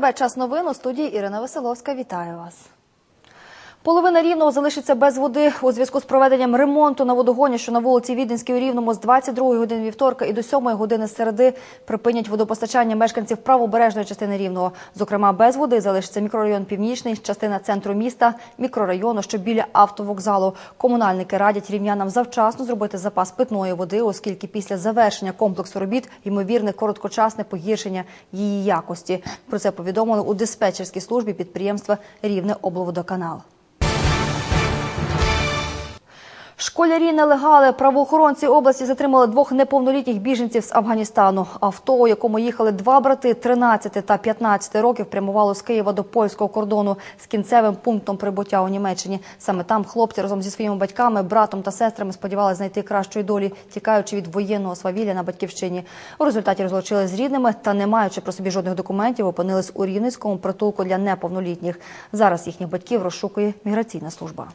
На час новин у студії Ірина Веселовська. Вітаю вас. Половина рівного залишиться без води у зв'язку з проведенням ремонту на водогоні, що на вулиці Віденській у Рівному з 22 години вівторка і до 7 години середи припинять водопостачання мешканців правобережної частини рівного. Зокрема, без води залишиться мікрорайон Північний, частина центру міста, мікрорайону, що біля автовокзалу. Комунальники радять рівнянам завчасно зробити запас питної води, оскільки після завершення комплексу робіт ймовірне короткочасне погіршення її якості. Про це повідомили у диспетчерській службі підприємства Рівне облводоканал. Школярі нелегали правоохоронці області затримали двох неповнолітніх біженців з Афганістану. Авто, у якому їхали два брати 13 та 15 років, прямувало з Києва до польського кордону з кінцевим пунктом прибуття у Німеччині. Саме там хлопці разом зі своїми батьками, братом та сестрами сподівалися знайти кращої долі, тікаючи від воєнного свавілля на батьківщині. У результаті розлучились з рідними та, не маючи про собі жодних документів, опинились у Рівненському притулку для неповнолітніх. Зараз їхніх батьків розшукує міграційна служба.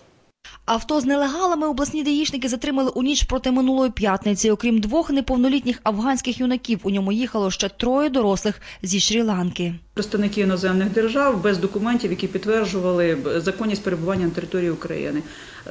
Авто з нелегалами обласні даїшники затримали у ніч проти минулої п'ятниці. Окрім двох неповнолітніх афганських юнаків, у ньому їхало ще троє дорослих зі Шрі-Ланки. Представники іноземних держав без документів, які підтверджували законність перебування на території України.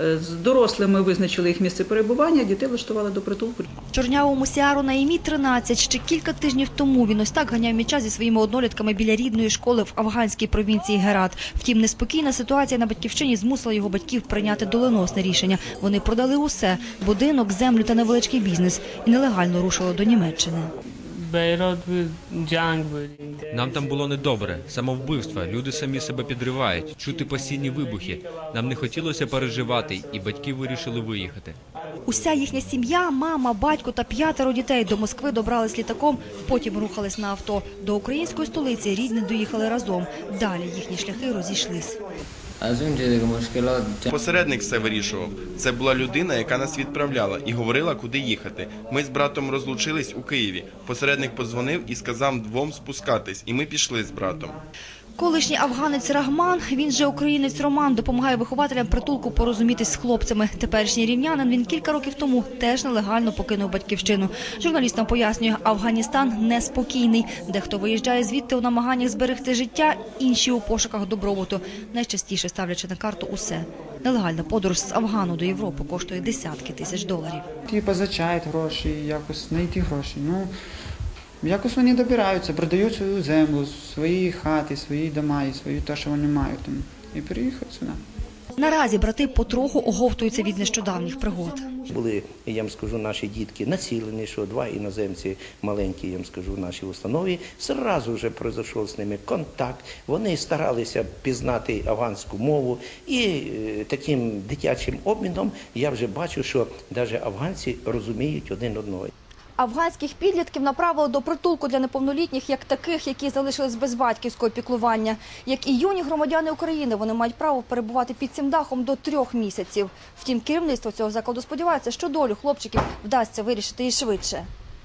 Е, З дорослими визначили їх місце перебування, дітей влаштували до притулку. Чорнявому сіару на імі 13. Ще кілька тижнів тому він ось так ганяв м'яча зі своїми однолітками біля рідної школи в афганській провінції Герат. Втім, неспокійна ситуація на батьківщині змусила його батьків прийняти доленосне рішення. Вони продали усе – будинок, землю та невеличкий бізнес і нелегально рушили до Німеччини. Нам там було недобре, самовбивства, люди самі себе підривають, чути постійні вибухи. Нам не хотілося переживати, і батьки вирішили виїхати. Уся їхня сім'я, мама, батько та п'ятеро дітей до Москви добрались літаком, потім рухались на авто. До української столиці рідні доїхали разом. Далі їхні шляхи розійшлись. Посередник все вирішував. Це була людина, яка нас відправляла і говорила, куди їхати. Ми з братом розлучились у Києві. Посередник подзвонив і сказав двом спускатись, і ми пішли з братом. Колишній афганець Рахман, він же українець Роман, допомагає вихователям притулку порозумітись з хлопцями. Теперішній рівнянин він кілька років тому теж нелегально покинув батьківщину. Журналістам пояснює, Афганістан неспокійний. Дехто виїжджає звідти у намаганнях зберегти життя, інші у пошуках добробуту. Найчастіше ставлячи на карту усе. Нелегальна подорож з Афгану до Європи коштує десятки тисяч доларів. Ті позичають гроші, якось знайти гроші. Ну, якось вони добираються, продають свою землю, свої хати, свої дома і свої те, що вони мають там. І переїхати сюди. Наразі брати потроху оговтуються від нещодавніх пригод. Були, я вам скажу, наші дітки націлені, що два іноземці маленькі, я вам скажу, в нашій установі. Зразу вже пройшов з ними контакт. Вони старалися пізнати афганську мову. І е, таким дитячим обміном я вже бачу, що навіть афганці розуміють один одного. Афганських підлітків направили до притулку для неповнолітніх, як таких, які залишились без батьківського піклування. Як і юні громадяни України, вони мають право перебувати під цим дахом до трьох місяців. Втім, керівництво цього закладу сподівається, що долю хлопчиків вдасться вирішити і швидше.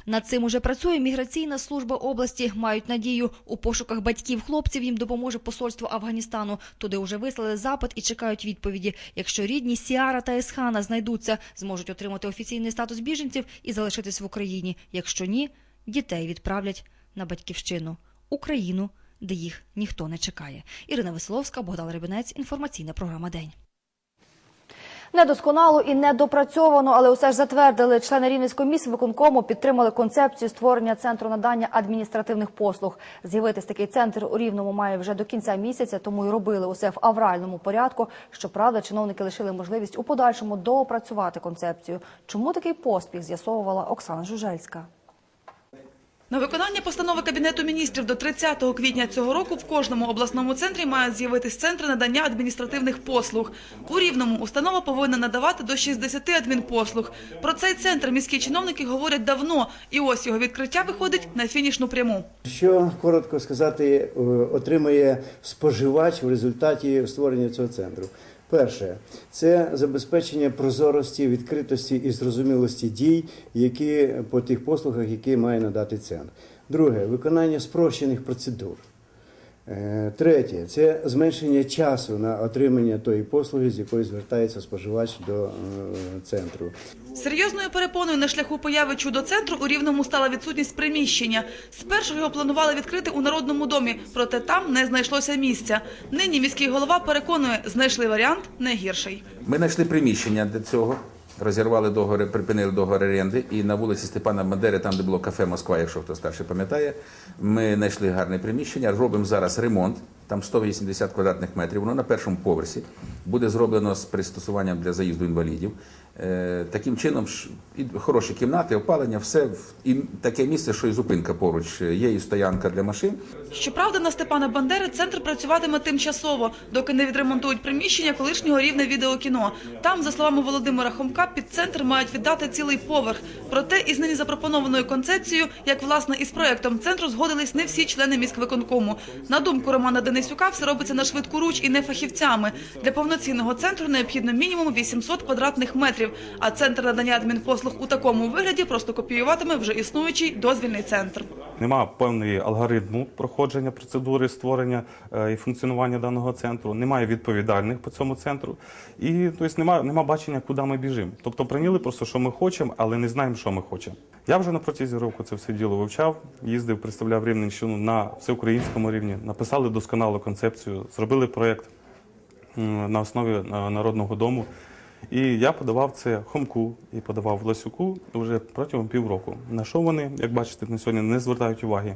Над цим уже працює міграційна служба області. Мають надію у пошуках батьків хлопців їм допоможе посольство Афганістану. Туди вже вислали запит і чекають відповіді. Якщо рідні Сіара та Есхана знайдуться, зможуть отримати офіційний статус біженців і залишитись в Україні. Якщо ні, дітей відправлять на батьківщину Україну, де їх ніхто не чекає. Ірина Веселовська, Богдан Рибинець. Інформаційна програма День. Недосконало і недопрацьовано, але усе ж затвердили члени Рівненської міської виконкому, підтримали концепцію створення центру надання адміністративних послуг. З'явитись такий центр у Рівному має вже до кінця місяця, тому і робили усе в авральному порядку. Щоправда, чиновники лишили можливість у подальшому доопрацювати концепцію. Чому такий поспіх з'ясовувала Оксана Жужельська. На виконання постанови Кабінету міністрів до 30 квітня цього року в кожному обласному центрі мають з'явитись центри надання адміністративних послуг. У Рівному установа повинна надавати до 60 адмінпослуг. Про цей центр міські чиновники говорять давно, і ось його відкриття виходить на фінішну пряму. Що коротко сказати, е, отримує споживач в результаті створення цього центру? Перше, це забезпечення прозорості, відкритості і зрозумілості дій, які по тих послугах, які має надати центр. Друге, виконання спрощених процедур. Е, Третє це зменшення часу на отримання тої послуги, з якої звертається споживач до е, центру. Серйозною перепоною на шляху появи чудо-центру у Рівному стала відсутність приміщення. Спершу його планували відкрити у Народному домі, проте там не знайшлося місця. Нині міський голова переконує, знайшли варіант не гірший. Ми знайшли приміщення для цього, розірвали договори, припинили договори оренди. І на вулиці Степана Бандери, там де було кафе Москва, якщо хто старше пам'ятає, ми знайшли гарне приміщення. Робимо зараз ремонт. Там 180 квадратних метрів. Воно на першому поверсі буде зроблено з пристосуванням для заїзду інвалідів. Е, таким чином, хороші кімнати, опалення, все і таке місце, що і зупинка поруч. Є і стоянка для машин. Щоправда, на Степана Бандери центр працюватиме тимчасово, доки не відремонтують приміщення колишнього рівня відеокіно. Там, за словами Володимира Хомка, під центр мають віддати цілий поверх. Проте із нині запропонованою концепцією, як власне із проектом центру, згодились не всі члени міськвиконкому. На думку Романа Денисюка, все робиться на швидку руч і не фахівцями. Для повноцінного центру необхідно мінімум 800 квадратних метрів, а центр надання адмінпослуг у такому вигляді просто копіюватиме вже існуючий дозвільний центр. Нема певної алгоритму проходження процедури створення е, і функціонування даного центру, немає відповідальних по цьому центру, і тобто, нема, нема бачення, куди ми біжимо. Тобто прийняли просто, що ми хочемо, але не знаємо, що ми хочемо. Я вже на протязі року це все діло вивчав, їздив, представляв Рівненщину на всеукраїнському рівні, написали досконалу концепцію, зробили проєкт на основі е, Народного дому. І я подавав це Хомку і подавав Лосюку вже протягом півроку. На що вони, як бачите, на сьогодні не звертають уваги.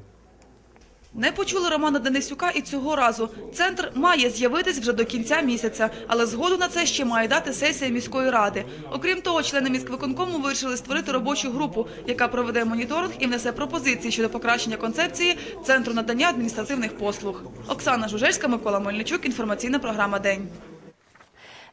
Не почули Романа Денисюка і цього разу. Центр має з'явитись вже до кінця місяця, але згоду на це ще має дати сесія міської ради. Окрім того, члени міськвиконкому вирішили створити робочу групу, яка проведе моніторинг і внесе пропозиції щодо покращення концепції центру надання адміністративних послуг. Оксана Жужельська, Микола Мельничук. Інформаційна програма День.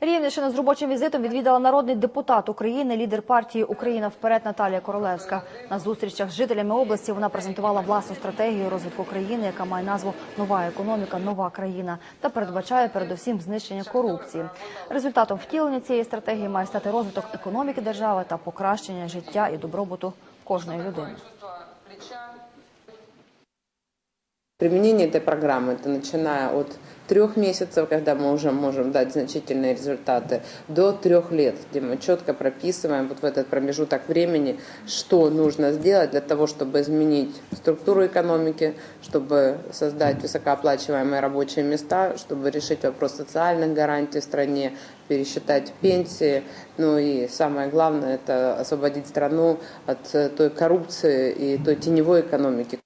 Рівненщину з робочим візитом відвідала народний депутат України, лідер партії Україна вперед Наталія Королевська. На зустрічах з жителями області вона презентувала власну стратегію розвитку країни, яка має назву Нова економіка, нова країна та передбачає передусім знищення корупції. Результатом втілення цієї стратегії має стати розвиток економіки держави та покращення життя і добробуту кожної людини. Применение этой программы, это начиная от трех месяцев, когда мы уже можем дать значительные результаты, до трех лет, где мы четко прописываем вот в этот промежуток времени, что нужно сделать для того, чтобы изменить структуру экономики, чтобы создать высокооплачиваемые рабочие места, чтобы решить вопрос социальных гарантий в стране, пересчитать пенсии, ну и самое главное, это освободить страну от э, той коррупции и той теневой экономики,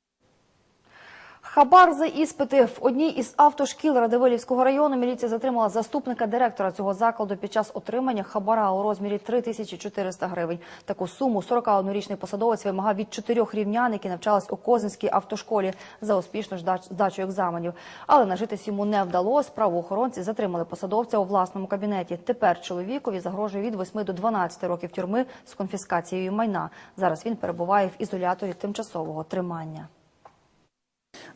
Хабар за іспити в одній із автошкіл Радивилівського району міліція затримала заступника директора цього закладу під час отримання хабара у розмірі 3400 гривень. Таку суму 41-річний посадовець вимагав від чотирьох рівнян, які навчались у Козинській автошколі за успішну здачу екзаменів. Але нажитись йому не вдалося. Правоохоронці затримали посадовця у власному кабінеті. Тепер чоловікові загрожує від 8 до 12 років тюрми з конфіскацією майна. Зараз він перебуває в ізоляторі тимчасового тримання.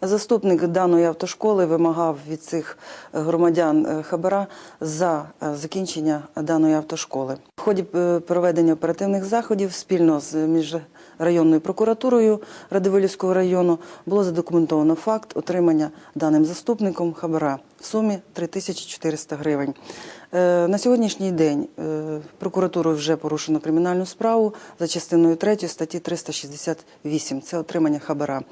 Заступник даної автошколи вимагав від цих громадян е, хабара за е, закінчення даної автошколи. В ході е, проведення оперативних заходів спільно з міжрайонною прокуратурою Радивилівського району було задокументовано факт отримання даним заступником хабара в сумі 3400 гривень. Е, На сьогоднішній день е, прокуратурою вже порушено кримінальну справу за частиною 3 статті 368 – це отримання хабара.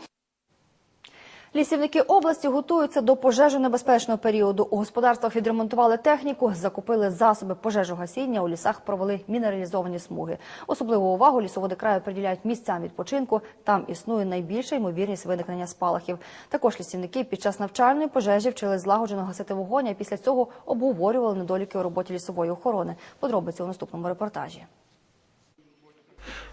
Лісівники області готуються до пожежонебезпечного періоду. У господарствах відремонтували техніку, закупили засоби пожежогасіння, у лісах провели мінералізовані смуги. Особливу увагу лісоводи краю приділяють місцям відпочинку. Там існує найбільша ймовірність виникнення спалахів. Також лісівники під час навчальної пожежі вчили злагоджено гасити вогонь, а після цього обговорювали недоліки у роботі лісової охорони. Подробиці у наступному репортажі.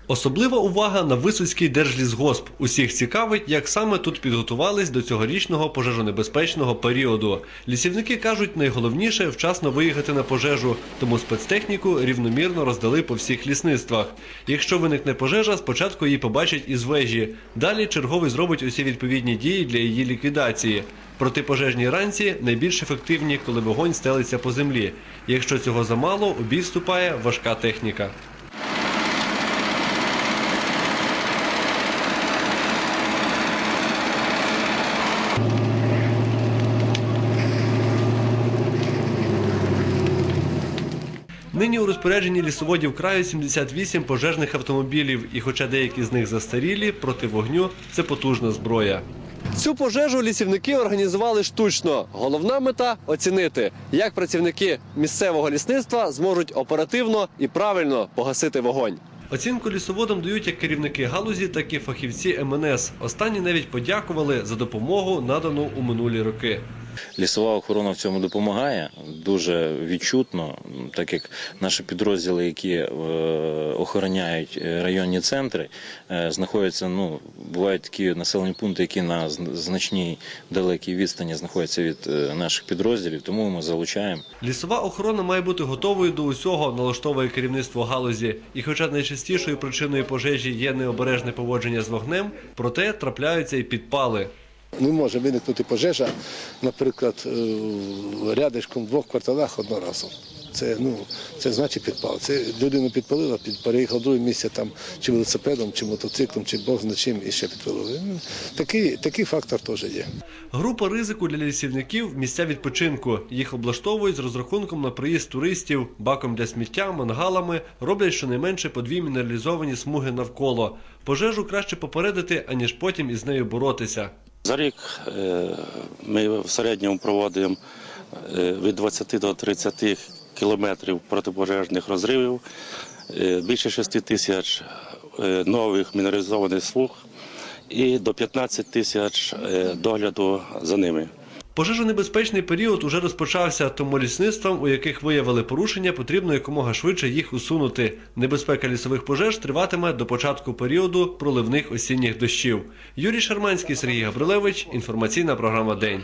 Особлива увага на Висоцький держлісгосп. Усіх цікавить, як саме тут підготувались до цьогорічного пожежонебезпечного періоду. Лісівники кажуть, найголовніше вчасно виїхати на пожежу, тому спецтехніку рівномірно роздали по всіх лісництвах. Якщо виникне пожежа, спочатку її побачать із вежі. Далі черговий зробить усі відповідні дії для її ліквідації. Протипожежні ранці найбільш ефективні, коли вогонь стелиться по землі. Якщо цього замало, у бій вступає важка техніка. Нині у розпорядженні лісоводів краю 78 пожежних автомобілів, і хоча деякі з них застарілі, проти вогню це потужна зброя. Цю пожежу лісівники організували штучно. Головна мета оцінити, як працівники місцевого лісництва зможуть оперативно і правильно погасити вогонь. Оцінку лісоводам дають як керівники галузі, так і фахівці МНС. Останні навіть подякували за допомогу, надану у минулі роки. Лісова охорона в цьому допомагає дуже відчутно, так як наші підрозділи, які е, охороняють е, районні центри, е, знаходяться. Ну бувають такі населені пункти, які на зн- значній далекій відстані знаходяться від наших підрозділів, тому ми залучаємо. Лісова охорона має бути готовою до усього, налаштовує керівництво галузі. І хоча найчастішою причиною пожежі є необережне поводження з вогнем, проте трапляються і підпали. Не може виникнути пожежа, наприклад, е, рядишком в двох кварталах одноразово. Це, ну, це значить підпал. Це людину підпалила, під, переїхала друге місце там, чи велосипедом, чи мотоциклом, чи Бог зна чим і ще підпалили. Ну, такий, такий фактор теж є. Група ризику для лісівників місця відпочинку. Їх облаштовують з розрахунком на приїзд туристів, баком для сміття, мангалами, роблять щонайменше по дві мінералізовані смуги навколо. Пожежу краще попередити, аніж потім із нею боротися. За рік е, ми в середньому проводимо е, від 20 до 30 кілометрів протипожежних розривів, е, більше 6 тисяч нових мінералізованих слуг і до 15 тисяч догляду за ними. Пожежонебезпечний період уже розпочався, тому лісництвам, у яких виявили порушення, потрібно якомога швидше їх усунути. Небезпека лісових пожеж триватиме до початку періоду проливних осінніх дощів. Юрій Шарманський, Сергій Габрилевич. Інформаційна програма День.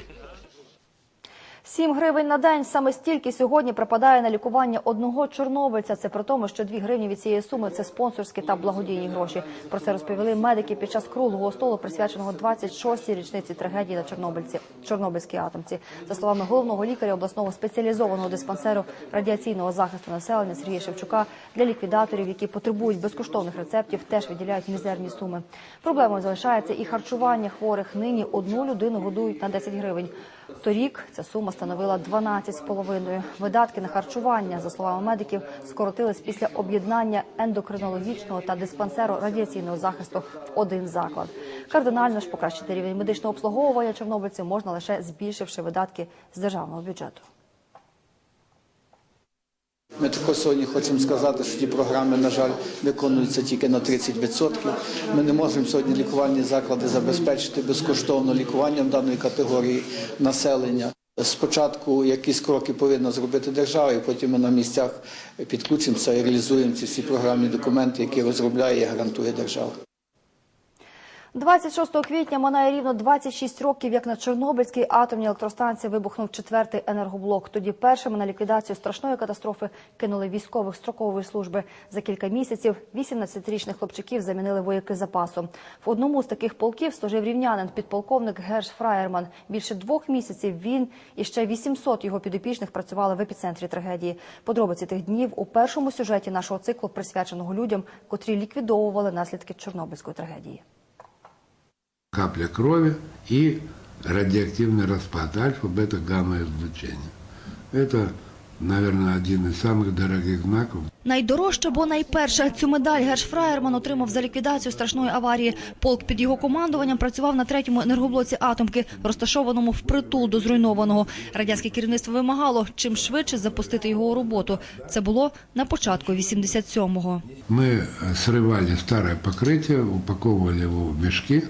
7 гривень на день. Саме стільки сьогодні припадає на лікування одного чорнобильця. Це при тому, що 2 гривні від цієї суми це спонсорські та благодійні гроші. Про це розповіли медики під час круглого столу, присвяченого 26-й річниці трагедії на Чорнобильці Чорнобильській атомці. За словами головного лікаря обласного спеціалізованого диспансеру радіаційного захисту населення Сергія Шевчука, для ліквідаторів, які потребують безкоштовних рецептів, теж виділяють мізерні суми. Проблемою залишається і харчування хворих. Нині одну людину годують на 10 гривень. Торік ця сума становила 12,5. Видатки на харчування, за словами медиків, скоротились після об'єднання ендокринологічного та диспансеру радіаційного захисту в один заклад. Кардинально ж покращити рівень медичного обслуговування чорнобильців можна лише збільшивши видатки з державного бюджету. Ми також сьогодні хочемо сказати, що ті програми, на жаль, виконуються тільки на 30%. Ми не можемо сьогодні лікувальні заклади забезпечити безкоштовно лікуванням даної категорії населення. Спочатку якісь кроки повинна зробити держава, і потім ми на місцях підключимося і реалізуємо ці всі програмні документи, які розробляє і гарантує держава. 26 квітня минає рівно 26 років, як на Чорнобильській атомній електростанції вибухнув четвертий енергоблок. Тоді першими на ліквідацію страшної катастрофи кинули військових строкової служби. За кілька місяців 18-річних хлопчиків замінили вояки запасу. В одному з таких полків служив рівнянин, підполковник Герш Фраєрман. Більше двох місяців він і ще 800 його підопічних працювали в епіцентрі трагедії. Подробиці тих днів у першому сюжеті нашого циклу, присвяченого людям, котрі ліквідовували наслідки Чорнобильської трагедії капля крови и радиоактивный распад альфа-бета-гамма-излучения. Это, наверное, один из самых дорогих знаков Найдорожча, бо найперша цю медаль Герш Фраєрман отримав за ліквідацію страшної аварії. Полк під його командуванням працював на третьому енергоблоці атомки, розташованому впритул до зруйнованого. Радянське керівництво вимагало чим швидше запустити його у роботу. Це було на початку 87-го. Мы срывали старое покрытие, упаковывали его в мешки,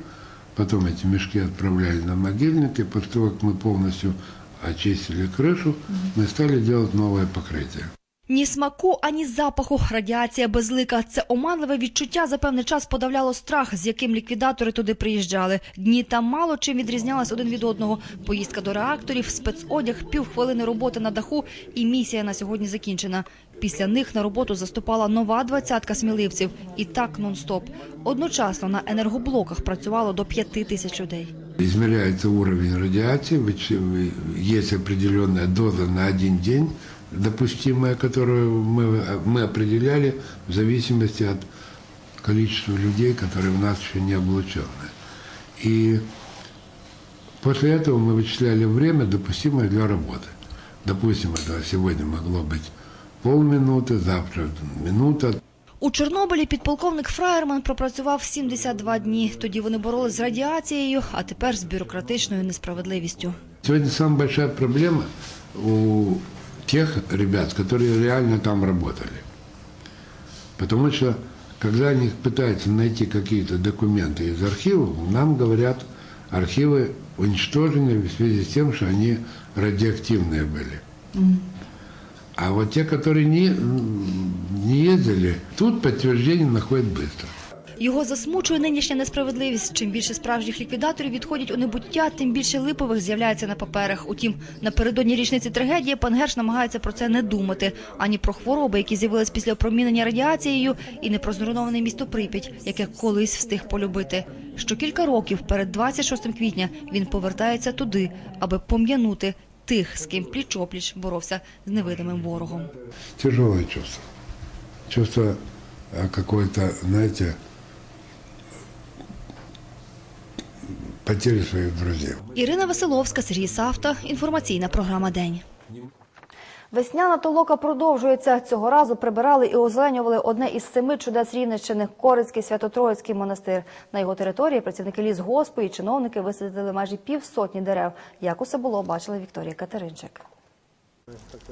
потом эти мешки отправляли на могильники. После того, как мы полностью очистили крышу, мы стали делать новое покрытие. Ні смаку, ані запаху. Радіація безлика. Це оманливе відчуття за певний час подавляло страх, з яким ліквідатори туди приїжджали. Дні там мало чим відрізнялись один від одного. Поїздка до реакторів, спецодяг, півхвилини роботи на даху і місія на сьогодні закінчена. Після них на роботу заступала нова двадцятка сміливців. І так нон-стоп. Одночасно на енергоблоках працювало до п'яти тисяч людей. Измеряется уровень радиации, есть определенная доза на один день, допустимая, которую мы, мы определяли в зависимости от количества людей, которые у нас еще не облучены. И после этого мы вычисляли время, допустимое для работы. Допустим, это сегодня могло быть полминуты, завтра минута. У Чорнобилі підполковник Фраєрман пропрацював 72 дні. Тоді вони боролись з радіацією, а тепер з бюрократичною несправедливістю. Сегодня самая большая проблема у тех ребят, которые реально там работали. Потому что, когда они пытаются найти какие-то документы из архивов, нам говорят, архивы уничтожены в связи с тем, что они радиоактивные были. А вот те, которые не, не ездили, тут подтверждение находят быстро. Його засмучує нинішня несправедливість. Чим більше справжніх ліквідаторів відходять у небуття, тим більше липових з'являється на паперах. Утім, напередодні річниці трагедії пан Герш намагається про це не думати ані про хвороби, які з'явились після опромінення радіацією, і не про зруйноване місто Прип'ять, яке колись встиг полюбити. Що кілька років перед 26 квітня він повертається туди, аби пом'янути тих, з ким пліч-опліч боровся з невидимим ворогом. Тяжелое чувство. Чувство какой-то, знаете, потери своих друзей. Ірина Василовська, Сергій Савта. Інформаційна програма День. Весняна толока продовжується. Цього разу прибирали і озеленювали одне із семи чудес Рівненщини – Корицький Свято-Троїцький монастир. На його території працівники лісгоспу і чиновники висадили майже півсотні дерев. Як усе було, бачила Вікторія Катеринчик.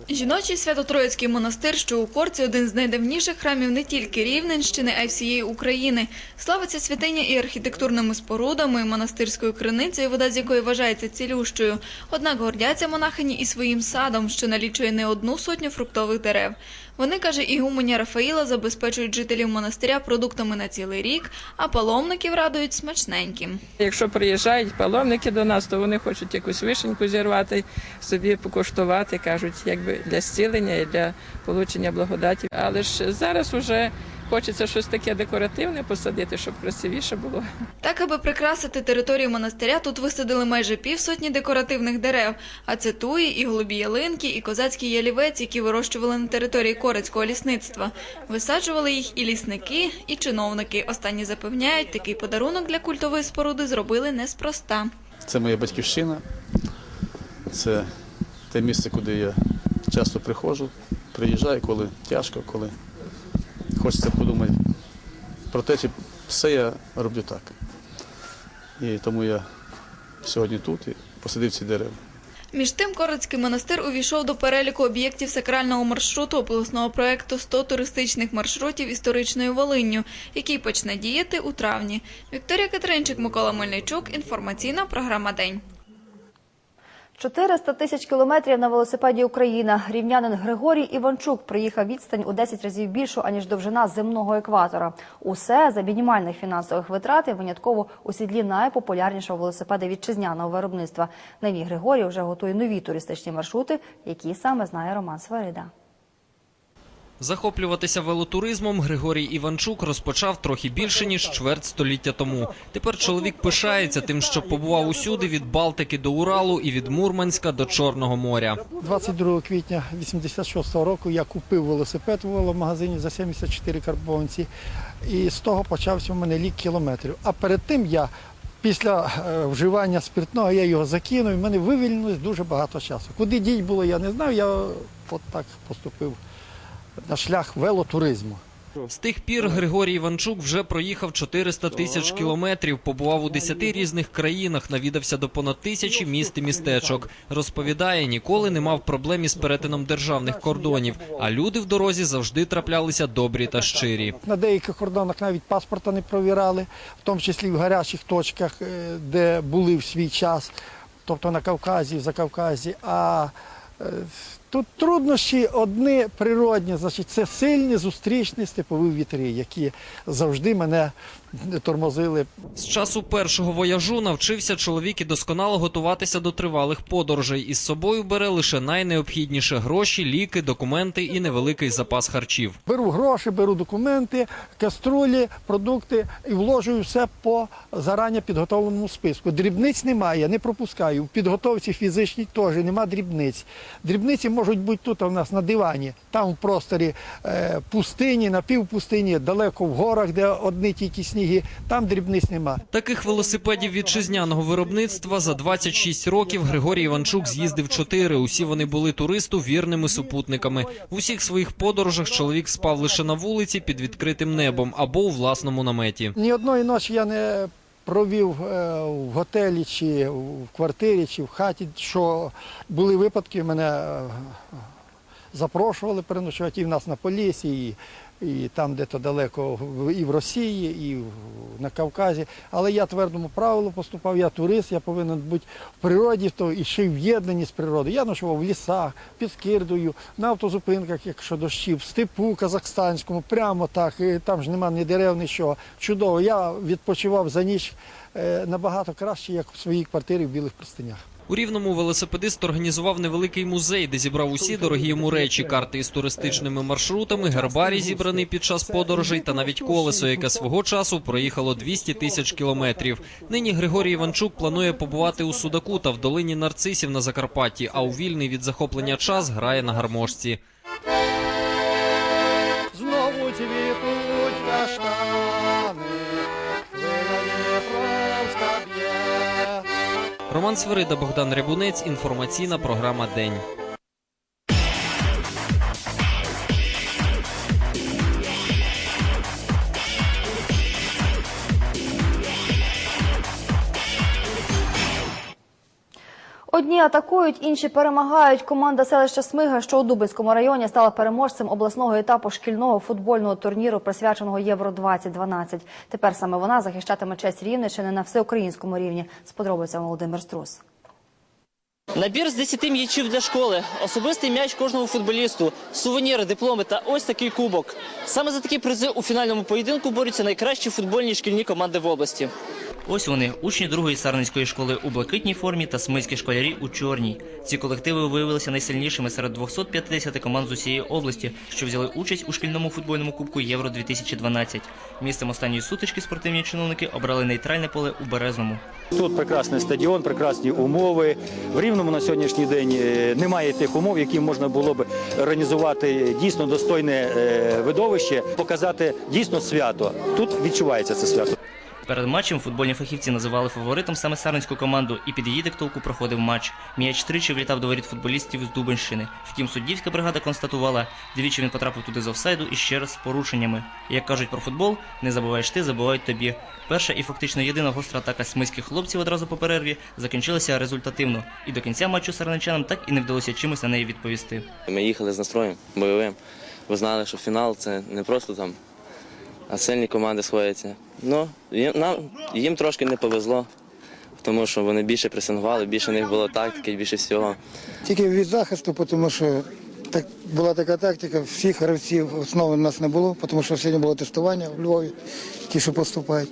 Жіночий Свято-Троїцький монастир, що у Корці, один з найдавніших храмів не тільки Рівненщини, а й всієї України. Славиться святиня і архітектурними спорудами, і монастирською криницею, вода з якої вважається цілющою. Однак гордяться монахині і своїм садом, що налічує не одну сотню фруктових дерев. Вони, каже ігуменя Рафаїла, забезпечують жителів монастиря продуктами на цілий рік, а паломників радують смачненьким. Якщо приїжджають паломники до нас, то вони хочуть якусь вишеньку зірвати, собі покуштувати, кажуть, якби для зцілення і для получення благодаті. Але ж зараз вже хочеться щось таке декоративне посадити, щоб красивіше було. Так, аби прикрасити територію монастиря, тут висадили майже півсотні декоративних дерев. А це туї, і голубі ялинки, і козацький ялівець, які вирощували на території Корецького лісництва. Висаджували їх і лісники, і чиновники. Останні запевняють, такий подарунок для культової споруди зробили неспроста. Це моя батьківщина, це те місце, куди я часто приходжу, приїжджаю, коли тяжко, коли хочеться подумати про те, чи все я роблю так. І тому я сьогодні тут і посадив ці дерева. Між тим, Корицький монастир увійшов до переліку об'єктів сакрального маршруту обласного проекту «100 туристичних маршрутів історичною Волинню, який почне діяти у травні. Вікторія Катеринчик, Микола Мельничук. Інформаційна програма День. 400 тисяч кілометрів на велосипеді Україна. Рівнянин Григорій Іванчук приїхав відстань у 10 разів більшу, аніж довжина земного екватора. Усе за мінімальних фінансових витрат і винятково у сідлі найпопулярнішого велосипеда вітчизняного виробництва. Нині Григорій вже готує нові туристичні маршрути, які саме знає Роман Сварида. Захоплюватися велотуризмом Григорій Іванчук розпочав трохи більше ніж чверть століття тому. Тепер чоловік пишається тим, що побував усюди від Балтики до Уралу і від Мурманська до Чорного моря. 22 квітня 86-го року я купив велосипед у веломагазині за 74 карбованці, і з того почався у мене лік кілометрів. А перед тим я після е, вживання спиртного я його закинув, і в мене вивільнилось дуже багато часу. Куди діть було, я не знав, я от так поступив на шлях велотуризму. З тих пір Григорій Іванчук вже проїхав 400 тисяч кілометрів, побував у 10 різних країнах, навідався до понад тисячі міст і містечок. Розповідає, ніколи не мав проблем із перетином державних кордонів, а люди в дорозі завжди траплялися добрі та щирі. На деяких кордонах навіть паспорта не провірали, в тому числі в гарячих точках, е, де були в свій час, тобто на Кавказі, в Закавказі. А е, тут труднощі одні природні, значить, це сильні зустрічні степові вітри, які завжди мене тормозили. З часу першого вояжу навчився чоловік і досконало готуватися до тривалих подорожей. Із собою бере лише найнеобхідніше гроші, ліки, документи і невеликий запас харчів. Беру гроші, беру документи, каструлі, продукти і вложую все по зарані підготовленому списку. Дрібниць немає, не пропускаю. В підготовці фізичній теж нема дрібниць. Дрібниці можуть бути тут у нас на дивані. Там в просторі е, пустині, напівпустині, далеко в горах, де одні тільки сніги, там дрібниць нема. Таких велосипедів вітчизняного виробництва за 26 років Григорій Іванчук з'їздив чотири. Усі вони були туристу вірними супутниками. В усіх своїх подорожах чоловік спав лише на вулиці під відкритим небом або у власному наметі. Ні одної ночі я не провів е, в готелі, чи в квартирі, чи в хаті. Що були випадки, мене е, запрошували переночувати і в нас на Полісі, і, і там, де то далеко, і в Росії, і на Кавказі. Але я твердому правилу поступав, я турист, я повинен бути в природі, то і ще й в єднанні з природою. Я ночував в лісах, під Скирдою, на автозупинках, якщо дощі, в степу казахстанському, прямо так. І там ж нема ні дерев, нічого. Чудово. Я відпочивав за ніч е, набагато краще, як в своїй квартирі в білих простинях. У Рівному велосипедист організував невеликий музей, де зібрав усі дорогі йому речі, карти із туристичними маршрутами, гербарій, зібраний під час подорожей, та навіть колесо, яке свого часу проїхало 200 тисяч кілометрів. Нині Григорій Іванчук планує побувати у Судаку та в долині нарцисів на Закарпатті, а у вільний від захоплення час грає на гармошці. Роман Свирида, Богдан Рябунець. Інформаційна програма День. Одні атакують, інші перемагають. Команда селища Смига, що у Дубинському районі, стала переможцем обласного етапу шкільного футбольного турніру, присвяченого Євро 2012 Тепер саме вона захищатиме честь Рівненщини на всеукраїнському рівні. З Володимир Струс. Набір з 10 м'ячів для школи, особистий м'яч кожному футболісту, сувеніри, дипломи та ось такий кубок. Саме за такі призи у фінальному поєдинку борються найкращі футбольні шкільні команди в області. Ось вони, учні другої сарненської школи у блакитній формі та смиські школярі у чорній. Ці колективи виявилися найсильнішими серед 250 команд з усієї області, що взяли участь у шкільному футбольному кубку Євро 2012 Місцем останньої сутички спортивні чиновники обрали нейтральне поле у Березному. Тут прекрасний стадіон, прекрасні умови. В Рівному на сьогоднішній день е, немає тих умов, які можна було б організувати дійсно достойне е, видовище, показати дійсно свято. Тут відчувається це свято. Перед матчем футбольні фахівці називали фаворитом саме сарненську команду, і під її диктовку проходив матч. М'яч тричі влітав до воріт футболістів з Дубенщини. Втім, суддівська бригада констатувала, двічі він потрапив туди з офсайду і ще раз з порушеннями. Як кажуть про футбол, не забуваєш ти, забувають тобі. Перша і фактично єдина гостра атака смиських хлопців одразу по перерві закінчилася результативно, і до кінця матчу сарненчанам так і не вдалося чимось на неї відповісти. Ми їхали з настроєм бойовим. Ви знали, що фінал це не просто там, а сильні команди сходяться. Ну, їм, нам, їм трошки не повезло, тому що вони більше пресингували, більше в них було тактики, більше всього. Тільки від захисту, тому що так, була така тактика, всіх гравців основи в нас не було, тому що сьогодні було тестування в Львові, ті, що поступають.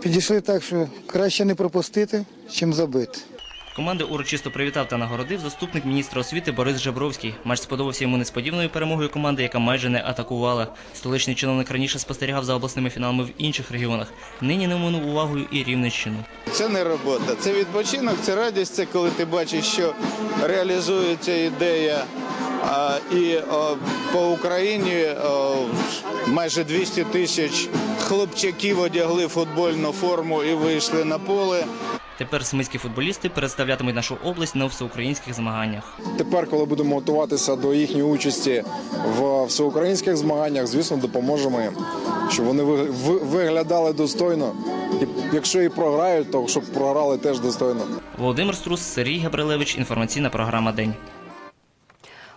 Підійшли так, що краще не пропустити, чим забити. Команди урочисто привітав та нагородив заступник міністра освіти Борис Жебровський. Матч сподобався йому несподіваною перемогою команди, яка майже не атакувала. Столичний чиновник раніше спостерігав за обласними фіналами в інших регіонах. Нині не минув увагою і Рівненщину. Це не робота, це відпочинок, це радість, це коли ти бачиш, що реалізується ідея. А, і о, по Україні о, майже 200 тисяч хлопчаків одягли футбольну форму і вийшли на поле. Тепер смиські футболісти представлятимуть нашу область на всеукраїнських змаганнях. Тепер, коли будемо готуватися до їхньої участі в всеукраїнських змаганнях, звісно, допоможемо їм, щоб вони ви- ви- виглядали достойно. І якщо і програють, то щоб програли теж достойно. Володимир Струс, Сергій Габрилевич. Інформаційна програма День.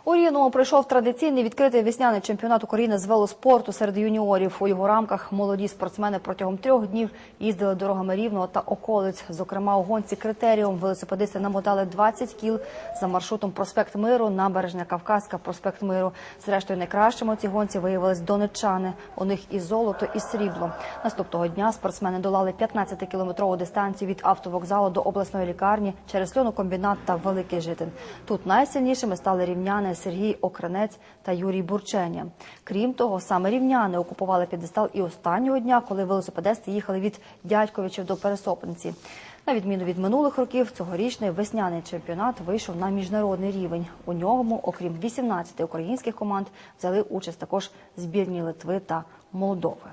У Рівному пройшов традиційний відкритий весняний чемпіонат України з велоспорту серед юніорів. У його рамках молоді спортсмени протягом трьох днів їздили дорогами Рівного та околиць. Зокрема, у гонці критеріум велосипедисти намотали 20 кіл за маршрутом проспект Миру, набережня Кавказька, проспект Миру. Зрештою, найкращими у цій гонці виявились донеччани. У них і золото, і срібло. Наступного дня спортсмени долали 15-кілометрову дистанцію від автовокзалу до обласної лікарні через льонокомбінат та Великий Житин. Тут найсильнішими стали рівняни Сергій Окренець та Юрій Бурченя. Крім того, саме рівняни окупували п'єдестал і останнього дня, коли велосипедисти їхали від Дядьковичів до Пересопниці. На відміну від минулих років, цьогорічний весняний чемпіонат вийшов на міжнародний рівень. У ньому, окрім 18 українських команд, взяли участь також збірні Литви та Молдови.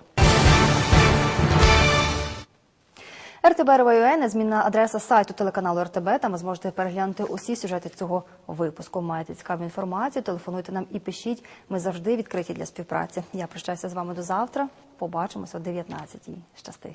РТБ.РВ.ЮЕ – незмінна адреса сайту телеканалу РТБ. Там ви зможете переглянути усі сюжети цього випуску. Маєте цікаву інформацію, телефонуйте нам і пишіть. Ми завжди відкриті для співпраці. Я прощаюся з вами до завтра. Побачимося о 19-й. Щасти.